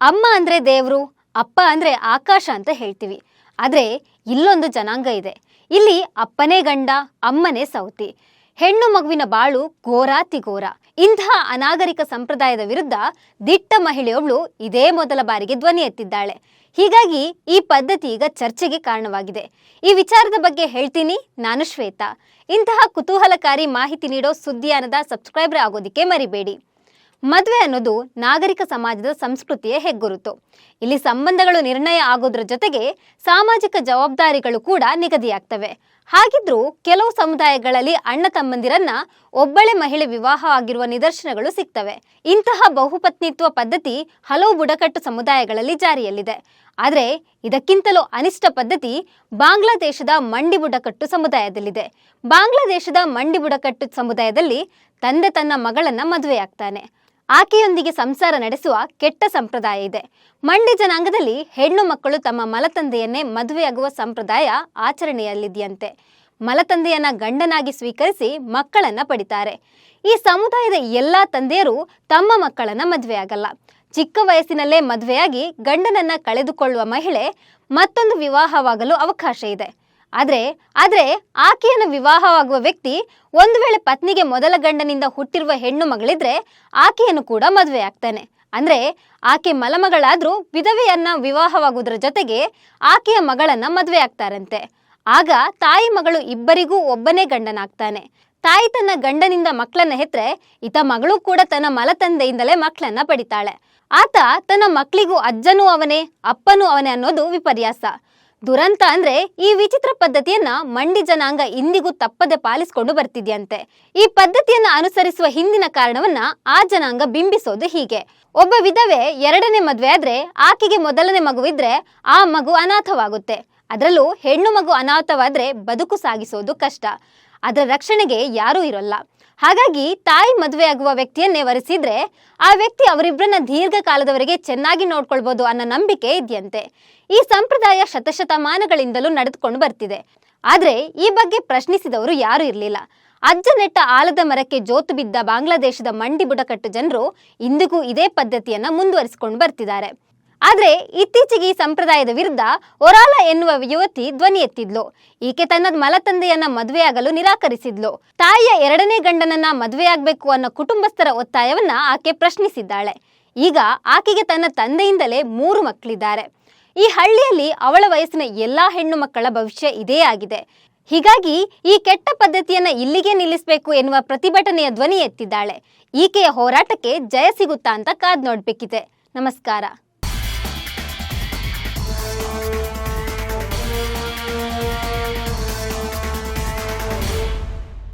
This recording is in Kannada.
ಅಮ್ಮ ಅಂದ್ರೆ ದೇವ್ರು, ಅಪ್ಪ ಅಂದ್ರೆ ಆಕಾಶ ಅಂತ ಹೇಳ್ತೀವಿ. ಆದರೆ ಇಲ್ಲೊಂದು ಜನಾಂಗ ಇದೆ. ಇಲ್ಲಿ ಅಪ್ಪನೇ ಗಂಡ, ಅಮ್ಮನೇ ಸೌತಿ. ಹೆಣ್ಣು ಮಗುವಿನ ಬಾಳು ಘೋರಾ ಘೋರ. ಇಂತಹ ಅನಾಗರಿಕ ಸಂಪ್ರದಾಯದ ವಿರುದ್ಧ ದಿಟ್ಟ ಮಹಿಳೆಯೊಬ್ಳು ಇದೇ ಮೊದಲ ಬಾರಿಗೆ ಧ್ವನಿ ಎತ್ತಿದ್ದಾಳೆ. ಹೀಗಾಗಿ ಈ ಪದ್ಧತಿ ಈಗ ಚರ್ಚೆಗೆ ಕಾರಣವಾಗಿದೆ. ಈ ವಿಚಾರದ ಬಗ್ಗೆ ಹೇಳ್ತೀನಿ, ನಾನು ಶ್ವೇತಾ. ಇಂತಹ ಕುತೂಹಲಕಾರಿ ಮಾಹಿತಿ ನೀಡೋ ಸುದ್ದಿಯಾನದ ಸಬ್ಸ್ಕ್ರೈಬರ್ ಆಗೋದಿಕ್ಕೆ ಮರಿಬೇಡಿ. ಮದುವೆ ಅನ್ನೋದು ನಾಗರಿಕ ಸಮಾಜದ ಸಂಸ್ಕೃತಿಯ ಹೆಗ್ಗುರುತು. ಇಲ್ಲಿ ಸಂಬಂಧಗಳು ನಿರ್ಣಯ ಆಗೋದ್ರ ಜೊತೆಗೆ ಸಾಮಾಜಿಕ ಜವಾಬ್ದಾರಿಗಳು ಕೂಡ ನಿಗದಿಯಾಗ್ತವೆ. ಹಾಗಿದ್ರೂ ಕೆಲವು ಸಮುದಾಯಗಳಲ್ಲಿ ಅಣ್ಣ ತಮ್ಮಂದಿರನ್ನ ಒಬ್ಬಳೆ ಮಹಿಳೆ ವಿವಾಹ ಆಗಿರುವ ನಿದರ್ಶನಗಳು ಸಿಗ್ತವೆ. ಇಂತಹ ಬಹುಪತ್ನಿತ್ವ ಪದ್ಧತಿ ಹಲವು ಬುಡಕಟ್ಟು ಸಮುದಾಯಗಳಲ್ಲಿ ಜಾರಿಯಲ್ಲಿದೆ. ಆದರೆ ಇದಕ್ಕಿಂತಲೂ ಅನಿಷ್ಟ ಪದ್ಧತಿ ಬಾಂಗ್ಲಾದೇಶದ ಮಂಡಿ ಬುಡಕಟ್ಟು ಸಮುದಾಯದಲ್ಲಿದೆ. ಬಾಂಗ್ಲಾದೇಶದ ಮಂಡಿ ಬುಡಕಟ್ಟು ಸಮುದಾಯದಲ್ಲಿ ತಂದೆ ತನ್ನ ಮಗಳನ್ನ ಮದುವೆಯಾಗ್ತಾನೆ. ಆಕೆಯೊಂದಿಗೆ ಸಂಸಾರ ನಡೆಸುವ ಕೆಟ್ಟ ಸಂಪ್ರದಾಯ ಇದೆ. ಮಂಡ್ಯ ಜನಾಂಗದಲ್ಲಿ ಹೆಣ್ಣು ಮಕ್ಕಳು ತಮ್ಮ ಮಲತಂದೆಯನ್ನೇ ಮದುವೆಯಾಗುವ ಸಂಪ್ರದಾಯ ಆಚರಣೆಯಲ್ಲಿದೆಯಂತೆ. ಮಲತಂದೆಯನ್ನ ಗಂಡನಾಗಿ ಸ್ವೀಕರಿಸಿ ಮಕ್ಕಳನ್ನ ಪಡಿತಾರೆ. ಈ ಸಮುದಾಯದ ಎಲ್ಲಾ ತಂದೆಯರು ತಮ್ಮ ಮಕ್ಕಳನ್ನ ಮದುವೆಯಾಗಲ್ಲ. ಚಿಕ್ಕ ವಯಸ್ಸಿನಲ್ಲೇ ಮದುವೆಯಾಗಿ ಗಂಡನನ್ನ ಕಳೆದುಕೊಳ್ಳುವ ಮಹಿಳೆ ಮತ್ತೊಂದು ವಿವಾಹವಾಗಲು ಅವಕಾಶ ಇದೆ. ಆದ್ರೆ, ಆದರೆ ಆಕೆಯನ್ನು ವಿವಾಹವಾಗುವ ವ್ಯಕ್ತಿ ಒಂದು ವೇಳೆ ಪತ್ನಿಗೆ ಮೊದಲ ಗಂಡನಿಂದ ಹುಟ್ಟಿರುವ ಹೆಣ್ಣು ಮಗಳಿದ್ರೆ ಆಕೆಯನ್ನು ಕೂಡ ಮದುವೆ ಆಗ್ತಾನೆ. ಅಂದ್ರೆ ಆಕೆ ಮಲಮಗಳಾದ್ರೂ ವಿಧವೆಯನ್ನ ವಿವಾಹವಾಗುವುದರ ಜೊತೆಗೆ ಆಕೆಯ ಮಗಳನ್ನ ಮದುವೆ ಆಗ್ತಾರಂತೆ. ಆಗ ತಾಯಿ ಮಗಳು ಇಬ್ಬರಿಗೂ ಒಬ್ಬನೇ ಗಂಡನಾಗ್ತಾನೆ. ತಾಯಿ ತನ್ನ ಗಂಡನಿಂದ ಮಕ್ಕಳನ್ನ ಹೆತ್ರೆ ಈತ ಮಗಳು ಕೂಡ ತನ್ನ ಮಲತಂದೆಯಿಂದಲೇ ಮಕ್ಕಳನ್ನ ಪಡಿತಾಳೆ. ಆತ ತನ್ನ ಮಕ್ಕಳಿಗೂ ಅಜ್ಜನೂ ಅವನೇ, ಅಪ್ಪನೂ ಅವನೇ ಅನ್ನೋದು ವಿಪರ್ಯಾಸ. ದುರಂತ ಅಂದ್ರೆ ಈ ವಿಚಿತ್ರ ಪದ್ಧತಿಯನ್ನ ಮಂಡಿ ಜನಾಂಗ ಇಂದಿಗೂ ತಪ್ಪದೆ ಪಾಲಿಸಿಕೊಂಡು ಬರ್ತಿದ್ಯಂತೆ. ಈ ಪದ್ಧತಿಯನ್ನ ಅನುಸರಿಸುವ ಹಿಂದಿನ ಕಾರಣವನ್ನ ಆ ಜನಾಂಗ ಬಿಂಬಿಸೋದು ಹೀಗೆ. ಒಬ್ಬ ವಿಧವೆ ಎರಡನೇ ಮದುವೆ ಆದ್ರೆ ಆಕೆಗೆ ಮೊದಲನೇ ಮಗುವಿದ್ರೆ ಆ ಮಗು ಅನಾಥವಾಗುತ್ತೆ. ಅದರಲ್ಲೂ ಹೆಣ್ಣು ಮಗು ಅನಾಥವಾದ್ರೆ ಬದುಕು ಸಾಗಿಸೋದು ಕಷ್ಟ. ಅದರ ರಕ್ಷಣೆಗೆ ಯಾರೂ ಇರೋಲ್ಲ. ಹಾಗಾಗಿ ತಾಯಿ ಮದುವೆ ಆಗುವ ವ್ಯಕ್ತಿಯನ್ನೇ ವರಿಸಿದ್ರೆ ಆ ವ್ಯಕ್ತಿ ಅವರಿಬ್ಬರನ್ನ ದೀರ್ಘಕಾಲದವರೆಗೆ ಚೆನ್ನಾಗಿ ನೋಡ್ಕೊಳ್ಬಹುದು ಅನ್ನೋ ನಂಬಿಕೆ ಇದೆಯಂತೆ. ಈ ಸಂಪ್ರದಾಯ ಶತಶತಮಾನಗಳಿಂದಲೂ ನಡೆದುಕೊಂಡು ಬರ್ತಿದೆ. ಆದ್ರೆ ಈ ಬಗ್ಗೆ ಪ್ರಶ್ನಿಸಿದವರು ಯಾರೂ ಇರಲಿಲ್ಲ. ಅಜ್ಜ ನೆಟ್ಟ ಆಲದ ಮರಕ್ಕೆ ಜೋತು ಬಿದ್ದ ಬಾಂಗ್ಲಾದೇಶದ ಮಂಡಿ ಬುಡಕಟ್ಟು ಜನರು ಇಂದಿಗೂ ಇದೇ ಪದ್ಧತಿಯನ್ನ ಮುಂದುವರಿಸಿಕೊಂಡು ಬರ್ತಿದ್ದಾರೆ. ಆದ್ರೆ ಇತ್ತೀಚೆಗೆ ಈ ಸಂಪ್ರದಾಯದ ವಿರುದ್ಧ ಒರಾಲ ಎನ್ನುವ ಯುವತಿ ಧ್ವನಿ ಎತ್ತಿದ್ಲು. ಈಕೆ ತನ್ನ ಮಲತಂದೆಯನ್ನ ಮದುವೆಯಾಗಲು ನಿರಾಕರಿಸಿದ್ಲು. ತಾಯಿಯ ಎರಡನೇ ಗಂಡನನ್ನ ಮದುವೆಯಾಗಬೇಕು ಅನ್ನೋ ಕುಟುಂಬಸ್ಥರ ಒತ್ತಾಯವನ್ನ ಆಕೆ ಪ್ರಶ್ನಿಸಿದ್ದಾಳೆ. ಈಗ ಆಕೆಗೆ ತನ್ನ ತಂದೆಯಿಂದಲೇ ಮೂರು ಮಕ್ಕಳಿದ್ದಾರೆ. ಈ ಹಳ್ಳಿಯಲ್ಲಿ ಅವಳ ವಯಸ್ಸಿನ ಎಲ್ಲಾ ಹೆಣ್ಣು ಮಕ್ಕಳ ಭವಿಷ್ಯ ಇದೇ ಆಗಿದೆ. ಹೀಗಾಗಿ ಈ ಕೆಟ್ಟ ಪದ್ಧತಿಯನ್ನ ಇಲ್ಲಿಗೆ ನಿಲ್ಲಿಸಬೇಕು ಎನ್ನುವ ಪ್ರತಿಭಟನೆಯ ಧ್ವನಿ ಎತ್ತಿದ್ದಾಳೆ. ಈಕೆಯ ಹೋರಾಟಕ್ಕೆ ಜಯ ಸಿಗುತ್ತಾ ಅಂತ ಕಾದ್ ನೋಡ್ಬೇಕಿದೆ. ನಮಸ್ಕಾರ.